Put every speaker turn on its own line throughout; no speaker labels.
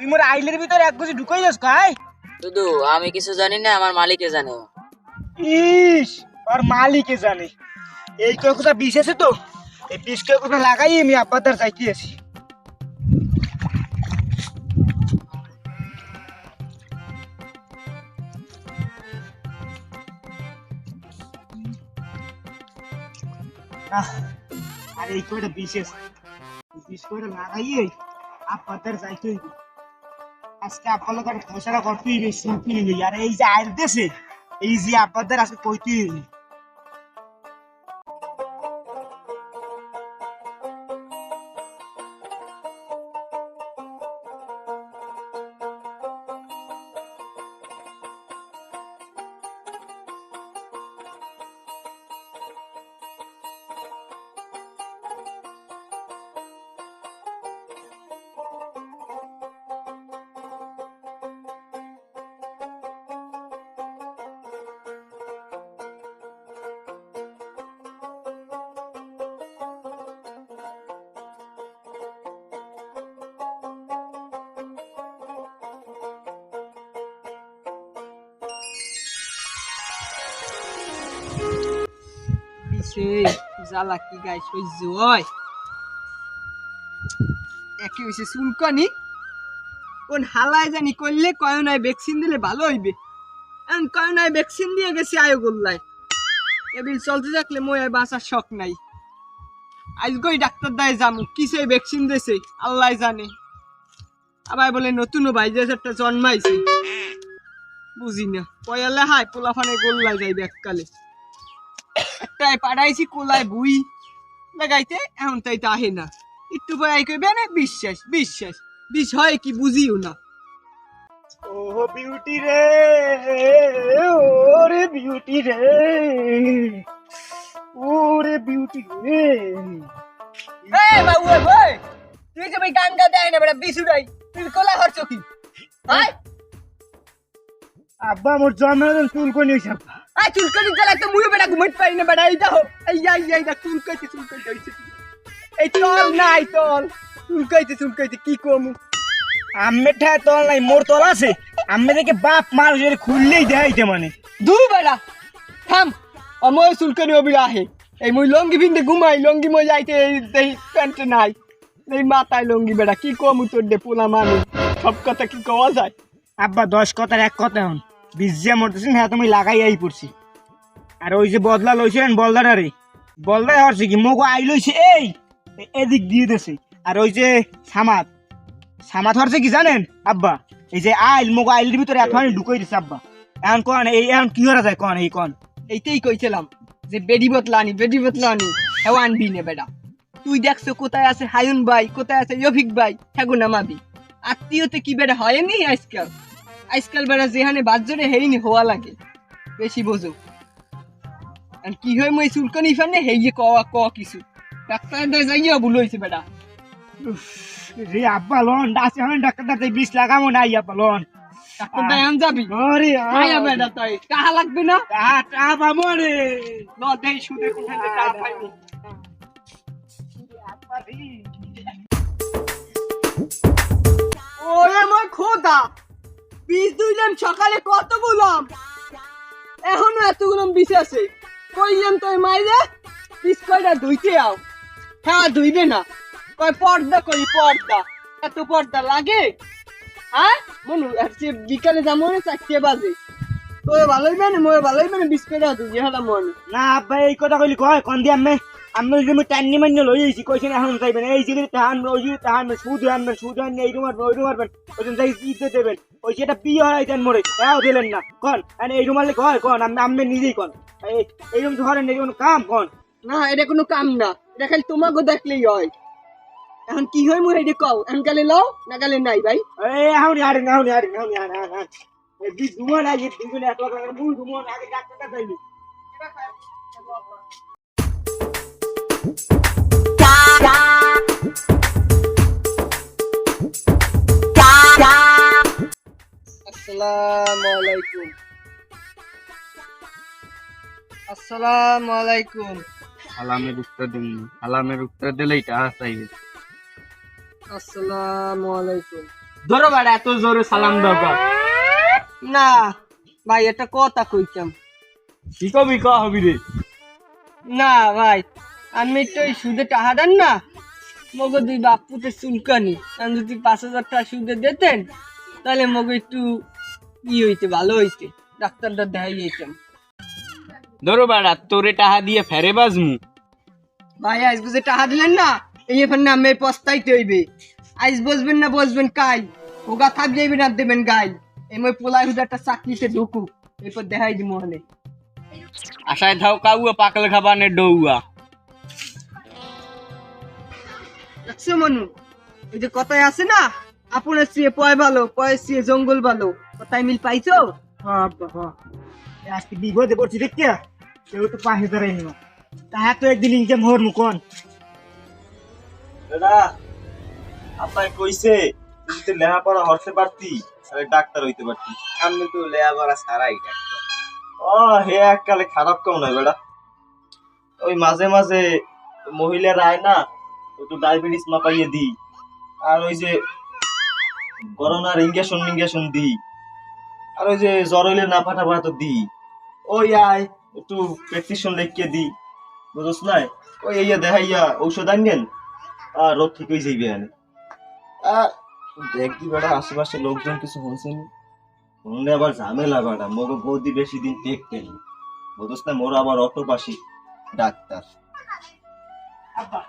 তুই মোর আইলের ভিতর এক গুছি ঢুকাই যাস কাই?
দুদু আমি কিছু জানি না আমার মালিকে জানে।
ইস আর মালিকে জানে। এই কথা বিষ আছে তো এই বিষ কথা লাগাই আমি আব্বাদার যাইতে আছি আর এই কয়টা বিষ আছে? বিষ কয়টা লাগাইয়ে আব্বাদার যাইতে হইবে। আজকে কাছে পয়সাটা করতেই নেই শুনতেই নেই আর এই যে আয়ের দেশে, এই যে আপনাদের আজকে কইতেই হইবে
পিছে জ্বালা কি কোন হালায় জানি করলে কয় নাই ভ্যাকসিন দিলে ভালো হইবে এখন ভ্যাকসিন দিয়ে গেছি এবিল চলতে থাকলে আর বাঁচার শখ নাই আজগই ডাক্তার দায় যামু কিসে ভ্যাকসিন দিয়েছে আল্লাহ জানে আবার বলে নতুন ভাই যে একটা জন্মাইছে বুঝি না পয়ালে হাই পোলাফানে গোল্লায় যাইবে এককালে একটাই পাঠাইছি কোলায় বুই। লাগাইতে এখন তাই তাহে না। একটু আই কইবে না বিশ্বাস বিশ্বাস। বিষ হয় কি বুঝিও না।
ও বিউটি রে ওরে বিউটি রে ওরে বিউটি রে।
এ বাবু ভাই তুই যে ভাই গান গাতে আয় না বেটা বিছু নাই তুই কোলা হরছ কি?
আব্বা মোর জন্মের চুল কোনি হইছে আব্বা।
আই চুলকানি জ্বালা তো মুই বেটা ঘুমাইতে পারি না বেটা এইটা হো এই আই দা চুলকাইতে চুলকাইতে হইছে এই তল নাই তল। চুলকাইতে চুলকাইতে কি কমু?
আম্মে ঠায় তল নাই মোর তল আছে। আম্মে দেখে বাপ মার হইছে খুললেই দেখাইতে মানে।
দূর বেড়া থাম। আমার চুলকানি অবি আহে। এই মুই লঙ্গি পিনতে ঘুমাই লঙ্গি মই যাইতে এই এই প্যান্টে নাই। এই মাথায় লঙ্গি বেড়া কি কম তোর দে পোলা মানুষ? সব কথা কি কওয়া যায়?
আব্বা দশ কথার এক কথা হন বিজিয়া মরতেছেন হ্যাঁ তুমি লাগাই আই পড়ছি। আর ওই যে বদলা লইছেন, বলদাটা রে। বলদা হরছে কি? মগো আই লইছে, এই! এদিক দিয়ে দেছে আর ওই যে সামাত সামাত হরছে কি জানেন? আব্বা, এই যে আইল, মগো আইলের ভিতরে এত ঢুকাই দিছে, আব্বা। এখন কন, এই এখন কি করা যায় কন, এই কন?
এইটাই কইছিলাম যে বেডি বতলানি বেডি বতলানি হেও আনবি নে বেটা। তুই দেখছ কোথায় আছে হায়ুন ভাই, কোথায় আছে ইয়ফিক ভাই? হ্যাগো নামাবি আত্মীয়তে কি বেটা হয়নি আজকাল? আজকাল বেটা যেখানে বাজ্যরে হেইনি হওয়া লাগে। বেশি বোঝো আর কি হয় মই চুলকনি ফানে হেইয়ে কওয়া ক কিছু। ডাক্তার দে যাইয়া ভুল বেটা।
রে আব্বা লন ডাসে হন ডাক্তার বিষ লাগামো না আব্বা লন।
ডাক্তার দে আন যাবি
ওরে
আয়া বেটা তাই। টাহা লাগবে না?
পাবো রে
ন দেই কোথায় পাইনি
আব্বা
ওরে মই খোদা। বীজ দুইলাম সকালে কত বললাম এখনও এতগুলো বীজ আছে। কইলাম তো মাইরে বীজ কয়টা ধুইতে আও। হ্যাঁ ধুইবে না। কয়, পর্দা কই পর্দা। এত পর্দা লাগে? হ্যাঁ? মনু বিকালে যাব না, চারটে বাজে। তোর ভালোই মানে মোর ভালোই মানে বীজ কয়টা ধুই হলাম মনে।
না, আব্বা, এই কথা কইলি কয়, কোন দি আমি? আমি ওই জমি টান্নি মান্য লই আইছি কইছেন এখন যাইবেন। এই যে তাহান ওই যে তাহান সুদ আনবেন সুদ আনবেন এই রুমার ওই রুমার ওই জন্য যাই দিতে দেবেন। ওই সেটা বিয়ে হয় দেন মরে। তাও দিলেন না কোন। এই রুমালে কয় কোন। আমি আমি নিজেই কোন। এই এই রুম ধরেন এই কোনো কাম কোন।
না এটা কোনো কাম না। এটা খালি তোমাকে দেখলেই হয়। এখন কি হয় মুই হেডে কও? এখন কালে লও না কালে নাই ভাই।
এই এখন আরে না আরে না আরে না না এই দুমন আগে দুজনে এক টাকা মুই দুমন আগে ডাক্তারটা যাইলি
আসসালামু আলাইকুম।
সালামের উত্তর দিন সালামের উত্তর দিলেই টাকা চাইবে
আসসালামু আলাইকুম।
ধরো বাড়া এত জোরে সালাম দাও
না ভাই এটা কথা কইতাম।
কি কবি ক হবি রে?
না ভাই আমি তো এই সুদে টাকা দেন না? মগো দুই বাপুতে চুলকানি। আমি যদি পাঁচ হাজার টাকা সুদে দিতেন তাহলে মগো একটু ই হইতে ভালো হইতে। ডাক্তারটা দেখাই যেতাম
ধরো বাড়া তোরে টাকা দিয়ে ফেরে বাজমু
ভাই আজ বুঝে টাকা দিলেন না? এই এখানে আমি পস্তাইতে হইবে। আইস বসবেন না বসবেন কাই ওগা থাক যাইবে না দেবেন গাই এই মই পোলাই হুদা একটা চাকরিতে ঢুকু এরপর দেখাই দিব হলে
আশায় থাও কাউয়া পাকল খাবানে ডৌয়া।
দেখছ মনু? ওই যে কথায় আছে না আপনার চেয়ে পয় ভালো পয়ের চেয়ে জঙ্গল ভালো। কথায় মিল পাইছো?
বাবা আজকে বিপদে পড়ছি দেখিয়া কেউ তো পাশে দাঁড়াই নিও। তাহা তো একদিন ইনকাম হর মুকন
দাদা আপনার কইছে তুই তো লেখাপড়া হরতে পারতি তাহলে ডাক্তার হইতে পারতি।
আমি তো লেয়াপড়া সারাই ডাক্তার।
ও হে এককালে খারাপ কেউ নয় বেটা। ওই মাঝে মাঝে মহিলারা আয় না একটু ডায়াবেটিস মাপাইয়ে দি আর ওই যে করোনার ইঞ্জেকশন ইঞ্জেকশন দি আর ওই যে জ্বর হইলে না ফাটা ফাটা দি ওই আয়, একটু প্রেসক্রিপশন লিখকে দি বুঝছ না ওই ইয়া দেখাইয়া ঔষধ আনবেন, আর রোগ ঠিক হয়ে যাইবে আনে দেখবি বেটা, আশেপাশে লোকজন কিছু হয়েছেন শুনলে আবার ঝামেলা বেটা, মগো বৌদি বেশি দিন টেকতেন বুঝছ না মোর আবার অটো পাশি ডাক্তার।
আব্বা।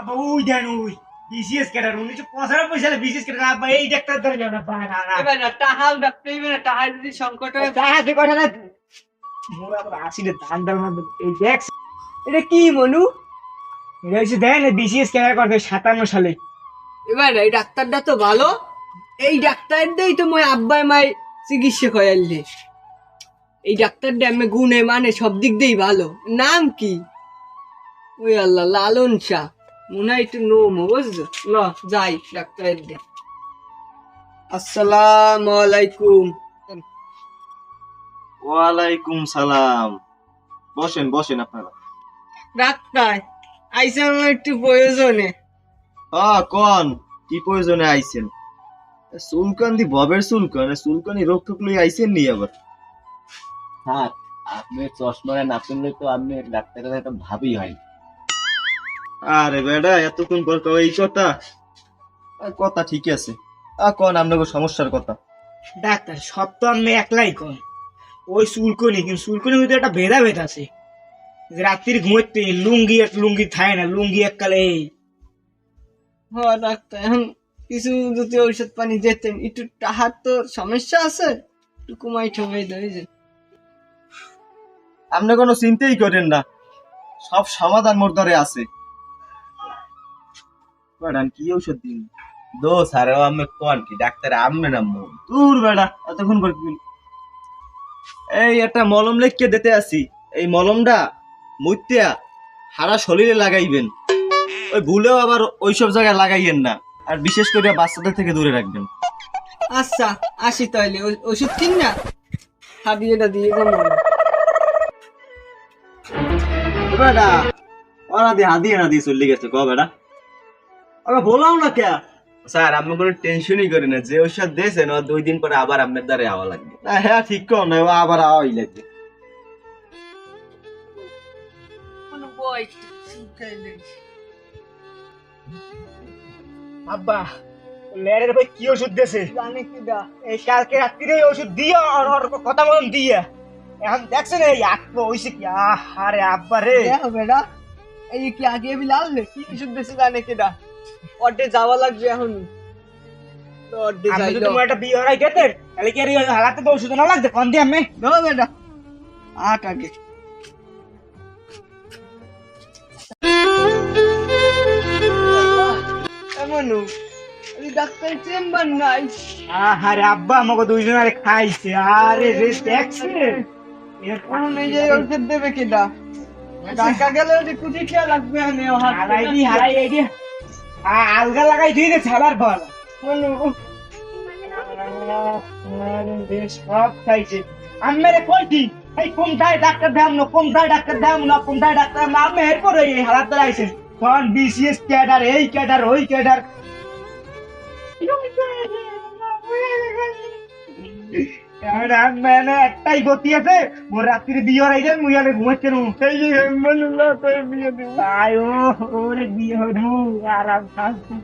আব্বা ওই দেন ওই। বিসিএস ক্যাডার উনিশশো পঁচানব্বই সালে বিসিএস ক্যাডার আব্বা এই ডাক্তার ধরে যাও না না না।
এবার না টাহাল ডাক্তার হইবে না টাহা যদি সংকট হয়
তাহাতে কথা না মোর আবার আসিলে ধান দাল এই দেখ
এটা কি মনু?
এটা হচ্ছে দেন বিসিএস ক্যাডার করতে সাতান্ন সালে।
এবার এই ডাক্তারটা তো ভালো। এই ডাক্তার দেই তো মই আব্বাই মাই চিকিৎসা করাইলে এই ডাক্তারটা আমি গুণে মানে সব দিক দিয়েই ভালো। নাম কি? ওই আল্লাহ লালন শাহ। মনে হয় একটু নোমো বুঝছ ল যাই ডাক্তারের দে আসসালামু আলাইকুম
ওয়ালাইকুম সালাম বসেন বসেন আপনারা
ডাক্তার আইসা আমার একটু প্রয়োজনে
হ্যাঁ কন কি প্রয়োজনে আইছেন চুলকান দি ববের চুলকান চুলকানি রোগ টোক লই আইছেন নি আবার
হ্যাঁ আপনি চশমাটা না পেলে তো আপনি ডাক্তারের একটা ভাবি হয়
আরে বেটা এতক্ষণ পর কও এই কথা? কথা ঠিক আছে। আ কন আপনাকে সমস্যার কথা।
ডাক্তার সব তো আমি একলাই কন। ওই চুলকনি কিন্তু চুলকনির ভিতরে একটা ভেদা ভেদ আছে। রাত্রির ঘুমোতে লুঙ্গি এক লুঙ্গি থাকে না লুঙ্গি এককালে এই।
হ ডাক্তার এখন কিছু যদি ঔষধ পানি যেতেন একটু টাহার তো সমস্যা আছে। একটু কুমাই ঠমাই দেয়
আপনি কোনো চিন্তাই করেন না। সব সমাধান মোর ধরে আছে। কি ঔষধ দিন
দো স্যার আমি কোন কি ডাক্তার আমি না মো?
দূর বেড়া এতক্ষণ পর কি এই একটা মলম লেখকে দিতে আসি। এই মলমটা মুত্যা সারা শরীরে লাগাইবেন। ওই ভুলেও আবার ওইসব জায়গায় লাগাইয়েন না। আর বিশেষ করে বাচ্চাদের থেকে দূরে রাখবেন।
আচ্ছা আসি তাইলে। ওষুধ কিন না? হাবিয়েটা দিয়ে কোনো
বেটা ওরা দিয়ে হাদিয়ে না দিয়ে চলে গেছে ক বেটা আরে বলাও না কে?
স্যার আপনি কোনো টেনশনই করেন না। যে ওষুধ দিয়েছেন ও দুই দিন পরে আবার আপনার দ্বারা আওয়া লাগবে।
না হ্যাঁ ঠিক কর না আবার আওয়াই লাগবে।
আব্বা লেরের ভাই কি ওষুধ দিয়েছে?
জানে কি দা
এই কালকে রাত্রিরে ওষুধ দিয়ে আর ওর কথা মতন দিয়ে। এখন দেখছেন এই আত্ম হইছে কি? আরে আব্বা রে।
বেটা এই কি আগে বিলাল কি ওষুধ বেশি জানে কি দা অড্ডে যাওয়া লাগবে এখন। তো অড্ডে
আমি
যাই
তোমার একটা বিয়ে হরাই গেতেন তাহলে কি আর হালাতে তো ওষুধ না লাগছে? কন দিয়ে আমি।
দাও বেটা। আট আগে। মানু ডাক্তার চেম্বার নাই।
আহারে আব্বা আমাকে দুইজনের খাইছে। আরে রে
ওষুধ দেবে ঢাকা গেলে কুচি খেয়া লাগবে আমি
হারাই দি হারাই আলগা লাগাই দিই রে ছালার ফল
মানু
সব খাইছে এই কোনটায় ডাক্তার দাম না কোনটায় ডাক্তার দাম না কোনটায় ডাক্তার না? আমি এরপরে এই হালাত দাঁড়াইছে বিসিএস ক্যাডার, এই ক্যাডার, ওই ক্যাডার। একটাই গতি আছে। মোর রাত্রি বিয়ে হয়ে মুই আলে ঘুমাচ্ছে নু? এই যে না তাই বিয়ে দিব আয় ও ওরে বিয়ে হনু আরাম শান্তি